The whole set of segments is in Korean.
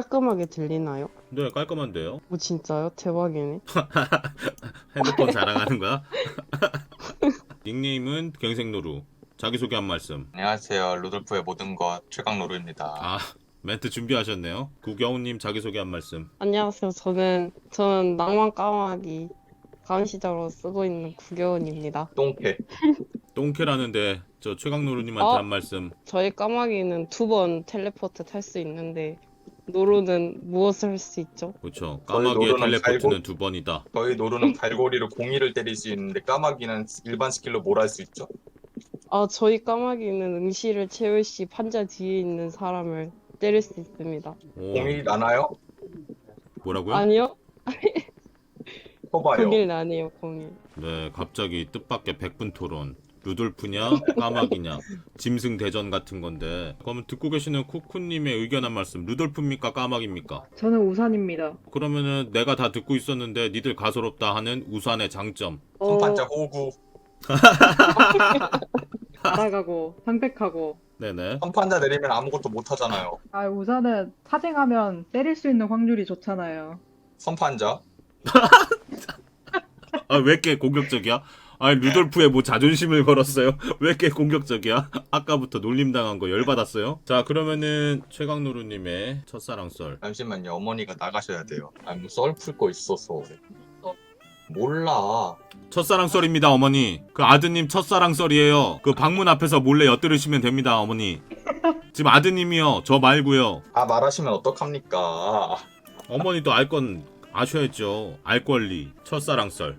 깔끔하게 들리나요? 네, 깔끔한데요. 오 진짜요? 대박이네. 핸드폰 자랑하는 거야? 닉네임은 갱생노루. 자기소개 한 말씀. 안녕하세요. 루돌프의 모든 것 최강 노루입니다. 아, 멘트 준비하셨네요. 구경우님 자기소개 한 말씀. 안녕하세요. 저는 저는 낭만 까마귀 감시자로 쓰고 있는 구겨운입니다. 똥패. 똥캐라는데 저 최강노루님한테 어? 한 말씀. 저희 까마귀는 두 번 텔레포트 탈 수 있는데 노루는 무엇을 할 수 있죠? 그렇죠. 까마귀의 노루는 텔레포트는 갈고- 두 번이다. 저희 노루는 갈고리로 공이를 때릴 수 있는데 까마귀는 일반 스킬로 뭘 할 수 있죠? 아 저희 까마귀는 응시를 채울 시 판자 뒤에 있는 사람을 때릴 수 있습니다. 오, 공이 나나요? 뭐라고요? 아니요? 커봐요. 공일 아니에요 공일. 네, 갑자기 뜻밖의 백분 토론. 루돌프냐, 까마귀냐, 짐승 대전 같은 건데. 그러면 듣고 계시는 쿠쿠님의 의견 한 말씀. 루돌프입니까, 까마귀입니까? 저는 우산입니다. 그러면은 내가 다 듣고 있었는데 니들 가소롭다 하는 우산의 장점. 어, 손판자 호구. 날아가고 상백하고. 네네. 손판자 내리면 아무것도 못 하잖아요. 아 우산은 사쟁하면 때릴 수 있는 확률이 좋잖아요. 선판자. 아, 왜 이렇게 공격적이야? 아, 루돌프에 뭐 자존심을 걸었어요? 왜 이렇게 공격적이야? 아까부터 놀림당한 거 열받았어요? 자, 그러면은 최강노루님의 첫사랑 썰. 잠시만요. 어머니가 나가셔야 돼요. 아니 썰풀 거 있어서. 몰라. 첫사랑 썰입니다, 어머니. 그 아드님 첫사랑 썰이에요. 그 방문 앞에서 몰래 엿들으시면 됩니다, 어머니. 지금 아드님이요. 저 말고요. 아 말하시면 어떡합니까? 어머니도 알 건 아셔야죠. 알 권리. 첫사랑 썰.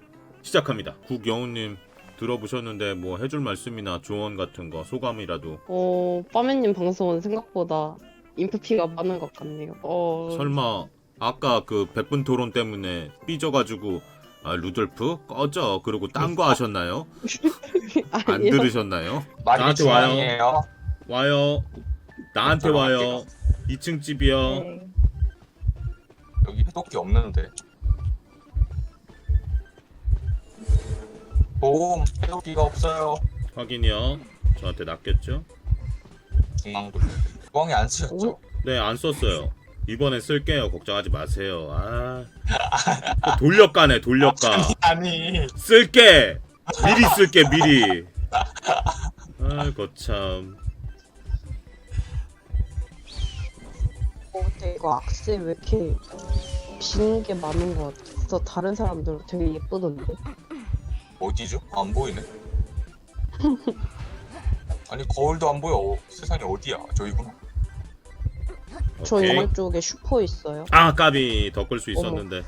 시작합니다. 국영우님 들어보셨는데 뭐 해줄 말씀이나 조언 같은 거 소감이라도 어 빠맨님 방송은 생각보다 인프피가 많은 것 같네요. 어 설마 아까 그 백분 토론 때문에 삐져가지고 아 루돌프 꺼져 그러고 딴 거 하셨나요? 안 아니요. 들으셨나요? 말이 나한테 와요. 중앙이에요. 와요. 나한테 와요. 2층 집이요. 네. 여기 해독기 없는데. 보험 해독기가 없어요. 확인이요. 저한테 낚였죠? 중앙도. 중앙이 안 쓰였죠? 네, 안 썼어요. 이번엔 쓸게요. 걱정하지 마세요. 아. 또 돌려가네, 돌려가. 아니. 쓸게! 미리 쓸게, 미리. 아이고, 참. 어, 근데 이거 악세 왜 이렇게 빈게 많은 것 같아. 다른 사람들 되게 예쁘던데. 어디죠? 안 보이네. 아니 거울도 안 보여. 세상에 어디야? 저기구나. 저 오케이. 이번 쪽에 슈퍼 있어요. 아, 까비. 더 끌 수 있었는데.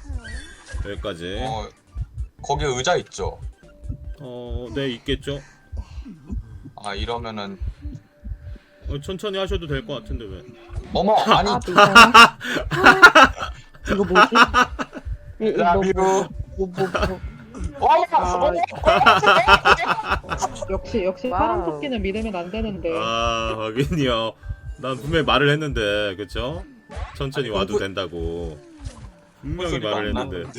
여기까지. 어 거기 의자 있죠. 어, 네, 있겠죠? 아 이러면은 어, 천천히 하셔도 될 것 같은데, 왜? 어머 아니 아. 이거 뭐지? 이- 이거 라뷰. 뭐, 뭐, 뭐, 뭐. 아, 역시 역시 와우. 파란 토끼는 믿으면 안 되는데. 아, 확인이요. 난 분명히 말을 했는데, 그쵸? 천천히 아니, 와도 공부- 된다고. 분명히 말을 안 했는데.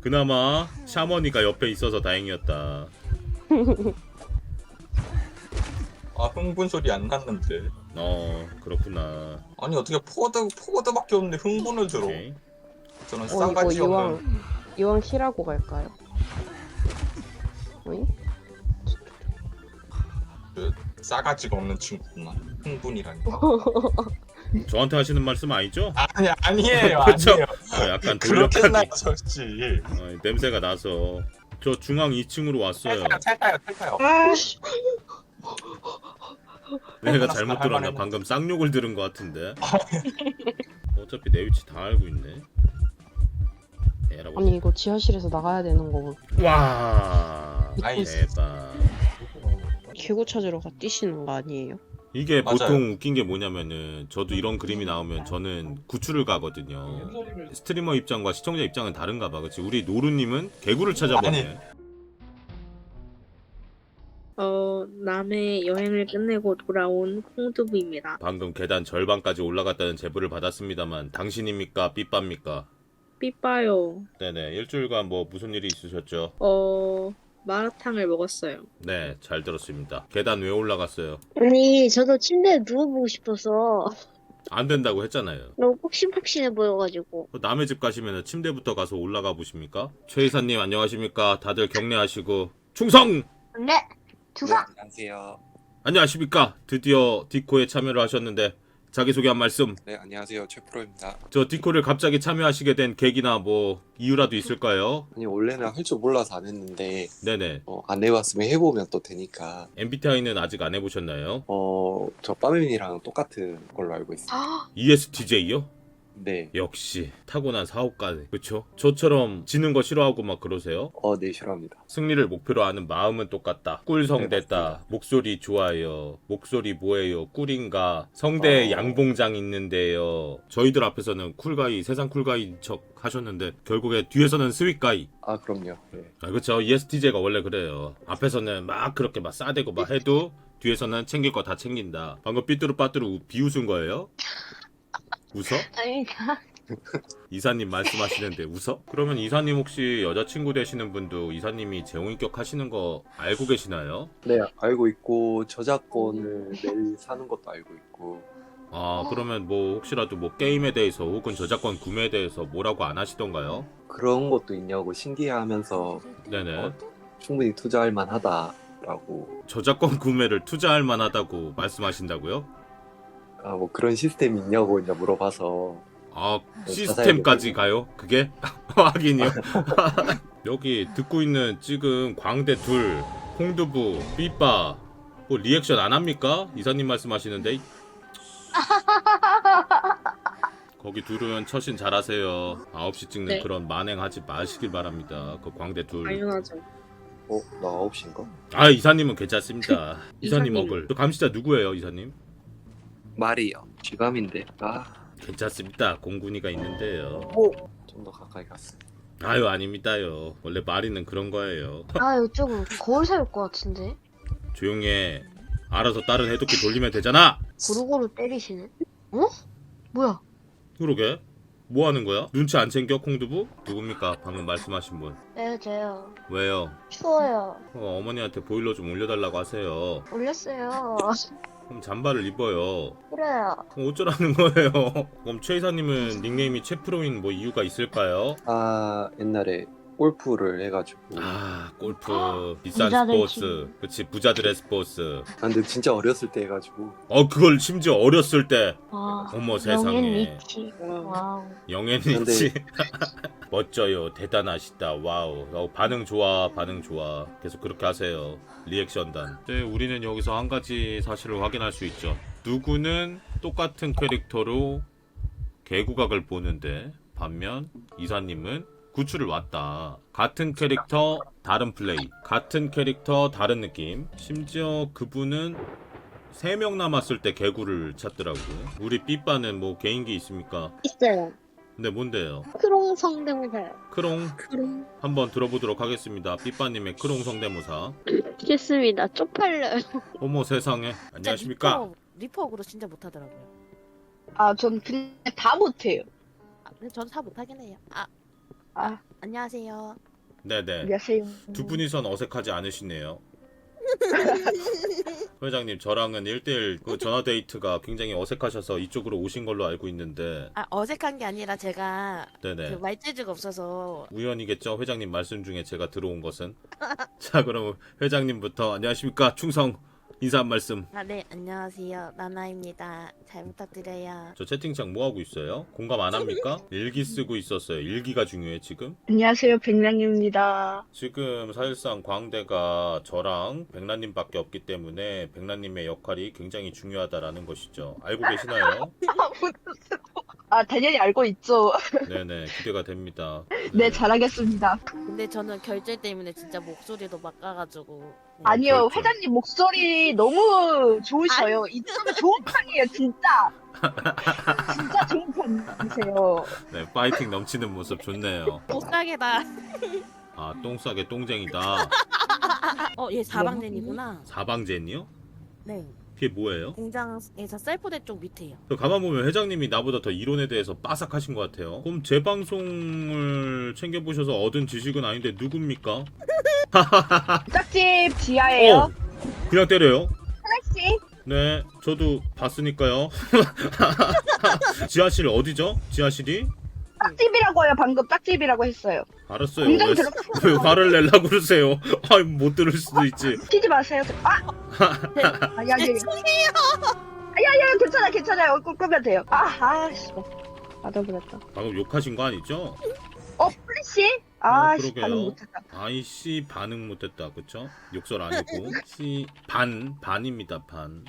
그나마 샤머니가 옆에 있어서 다행이었다. 아 흥분 소리 안 났는데. 어, 그렇구나. 아니 어떻게 포워드 포워드밖에 없는데 흥분을 들어. 오케이. 저는 어, 이거 싸가지 이왕 없는 이왕 키라고 갈까요? 어이? 그 싸가지가 없는 친구구만. 흥분이라니. 저한테 하시는 말씀 아니죠? 아니 아니에요 그쵸? 아니에요. 어, 약간 그렇게 돌려가기 나섰지. 어, 냄새가 나서 저 중앙 2층으로 왔어요. 탈타요 탈타요. 아, 내가 할만했어, 잘못 들었나? 방금 쌍욕을 들은 것 같은데. 어차피 내 위치 다 알고 있네. 에라고. 아니 이거 지하실에서 나가야 되는 거고 와. 나이스. 대박. 개구 찾으러 가 뛰시는 거 아니에요? 이게 맞아요. 보통 웃긴 게 뭐냐면은 저도 이런 그림이 나오면 저는 구출을 가거든요. 스트리머 입장과 시청자 입장은 다른가 봐. 그치? 우리 노루님은 개구를 찾아보네. 어, 남해 여행을 끝내고 돌아온 콩두부입니다. 방금 계단 절반까지 올라갔다는 제보를 받았습니다만 당신입니까? 삐빠입니까? 삐빠요. 네네 일주일간 뭐 무슨 일이 있으셨죠? 어, 마라탕을 먹었어요. 네 잘 들었습니다. 계단 왜 올라갔어요? 아니, 저도 침대에 누워보고 싶어서. 안 된다고 했잖아요. 너무 폭신폭신해 보여가지고. 남의 집 가시면 침대부터 가서 올라가 보십니까? 최 이사님 안녕하십니까? 다들 격려하시고 충성! 네. 주사. 안녕하세요. 안녕하십니까? 드디어 디코에 참여를 하셨는데 자기소개 한 말씀. 네, 안녕하세요. 최프로입니다. 저 디코를 갑자기 참여하시게 된 계기나 뭐 이유라도 있을까요? 아니, 원래는 할 줄 몰라서 안 했는데, 네네. 어, 안 해봤으면 해보면 또 되니까, MBTI는 아직 안 해보셨나요? 어, 저 빠메민이랑 똑같은 걸로 알고 있어요. E ESTJ요? 네. 역시 타고난 사업가네. 그쵸? 저처럼 지는 거 싫어하고 막 그러세요? 어, 네, 싫어합니다. 승리를 목표로 하는 마음은 똑같다. 꿀성 네, 됐다. 맞습니다. 목소리 좋아요. 목소리 뭐예요? 꿀인가? 성대 어. 양봉장 있는데요. 저희들 앞에서는 쿨가이, 세상 쿨가이인 척 하셨는데 결국에 뒤에서는 스윗가이. 아, 그럼요. 네. 아, 그쵸. ESTJ가 원래 그래요. 앞에서는 막 그렇게 막 싸대고 막 해도 뒤에서는 챙길 거 다 챙긴다. 방금 삐뚤루빠뚤루 비웃은 거예요? 웃어? 아니가. 이사님 말씀하시는데 웃어? 그러면 이사님 혹시 여자친구 되시는 분도 이사님이 제공인격 하시는 거 알고 계시나요? 네, 알고 있고, 저작권을 내일 사는 것도 알고 있고, 아 그러면 뭐 혹시라도 뭐 게임에 대해서 혹은 저작권 구매에 대해서 뭐라고 안 하시던가요? 그런 것도 있냐고 신기해하면서, 네네 어? 충분히 투자할 만하다라고, 저작권 구매를 투자할 만하다고 말씀하신다고요? 아, 뭐 그런 시스템이 있냐고 이제 물어봐서, 아 네, 시스템까지 가요? 그게? 확인이요? 여기 듣고 있는 지금 광대 둘 홍두부 삐빠 뭐 리액션 안 합니까? 이사님 말씀하시는데 거기 둘은 처신 잘하세요 9시 찍는 네. 그런 만행 하지 마시길 바랍니다 그 광대 둘 당연하죠. 어, 나 9시인가? 아 이사님은 괜찮습니다 이사님 이사님. 먹을 저 감시자 누구예요 이사님? 말이요. 쥐감인데, 아, 괜찮습니다 공군이가 있는데요 좀 더 가까이 갔어. 아유 아닙니다요 원래 마리는 그런 거예요 아 이쪽은 거울 세울 것 같은데. 조용히 해. 알아서 다른 해독기 돌리면 되잖아. 고루고루 때리시네. 어? 뭐야? 그러게. 뭐 하는 거야? 눈치 안 챙겨 콩두부? 누굽니까? 방금 말씀하신 분. 네 저요. 왜요? 추워요. 어, 어머니한테 보일러 좀 올려달라고 하세요. 올렸어요. 그럼 잠바를 입어요. 그래요. 그럼 어쩌라는 거예요? 그럼 최 이사님은 닉네임이 최프로인 뭐 이유가 있을까요? 아, 옛날에 골프를 해가지고, 아 골프 비싼 부자들 스포츠. 팀. 그치 부자들의 스포츠. 아, 근데 진짜 어렸을 때 해가지고. 어 그걸 심지어 어렸을 때. 와. 어머 영앤 세상에. 리치. 와. 영앤리치. 멋져요. 대단하시다. 와우. 어, 반응 좋아 반응 좋아. 계속 그렇게 하세요. 리액션단. 네, 우리는 여기서 한 가지 사실을 확인할 수 있죠. 누구는 똑같은 캐릭터로 개구각을 보는데 반면 이사님은 구출을 왔다 같은 캐릭터 다른 플레이 같은 캐릭터 다른 느낌 심지어 그분은 3명 남았을 때 개구를 찾더라고요 우리 삐빠는 뭐 개인기 있습니까? 있어요. 근데 뭔데요? 크롱 성대모사요. 크롱 그럼 한번 들어보도록 하겠습니다. 삐빠님의 크롱 성대모사. 싫습니다. 쪽팔려요. 어머 세상에 안녕하십니까? 리퍼, 리퍼으로 진짜 못하더라고요. 아, 전 근데 다 못해요. 아, 근데 저는 다 못하긴 해요. 아, 아. 안녕하세요. 네네. 안녕하세요. 두 분이선 어색하지 않으시네요. 회장님 저랑은 1대1 그 전화 데이트가 굉장히 어색하셔서 이쪽으로 오신 걸로 알고 있는데 아, 어색한 게 아니라 제가 네네 그 말재주가 없어서 우연이겠죠 회장님 말씀 중에 제가 들어온 것은 자 그럼 회장님부터 안녕하십니까 충성 인사 한 말씀 아, 네, 안녕하세요. 나나입니다. 잘 부탁드려요. 저 채팅창 뭐 하고 있어요? 공감 안 합니까? 일기 쓰고 있었어요 일기가 중요해 지금 안녕하세요. 백랑입니다. 지금 사실상 광대가 저랑 백란님밖에 없기 때문에 백란님의 역할이 굉장히 중요하다라는 것이죠. 알고 계시나요? 아, 당연히 알고 있죠. 네네 기대가 됩니다. 네, 잘하겠습니다. 근데 저는 결제 때문에 진짜 목소리도 막가가지고. 네. 아니요, 그렇죠. 회장님 목소리 너무 좋으셔요. 이쪽은 좋은 편이에요, 진짜. 진짜 좋은 편이세요. 네 파이팅 넘치는 모습 좋네요. 못가게다. 아 똥싸게 똥쟁이다. 어, 얘 사방젠이구나. 사방젠이요? 네. 그게 뭐예요? 공장에서 셀프대 쪽 밑에요. 저 가만 보면 회장님이 나보다 더 이론에 대해서 빠삭하신 것 같아요. 그럼 제 방송을 챙겨보셔서 얻은 지식은 아닌데 누굽니까? 짝집 지하예요. 어, 그냥 때려요? 하나씩. 네, 저도 봤으니까요. 지하실 어디죠? 지하실이? 짝집이라고 해요. 방금 짝집이라고 했어요. 알았어요. 공장 왜, 들어 왜 화를 내려고 그러세요? 아이, 못 들을 수도 있지. 튀지 마세요. 아! 아, 야, 야, 죄송해요. 야, 야, 괜찮아, 괜찮아요. 얼굴 끄면 돼요. 아, 아, 씨. 맞아버렸다. 방금 욕하신 거 아니죠? 어, 플래시? 아, 어, 씨, 그러게요. 반응 못했다. 아이씨 반응 못했다 그쵸? 욕설 아니고 씨 반 반입니다 반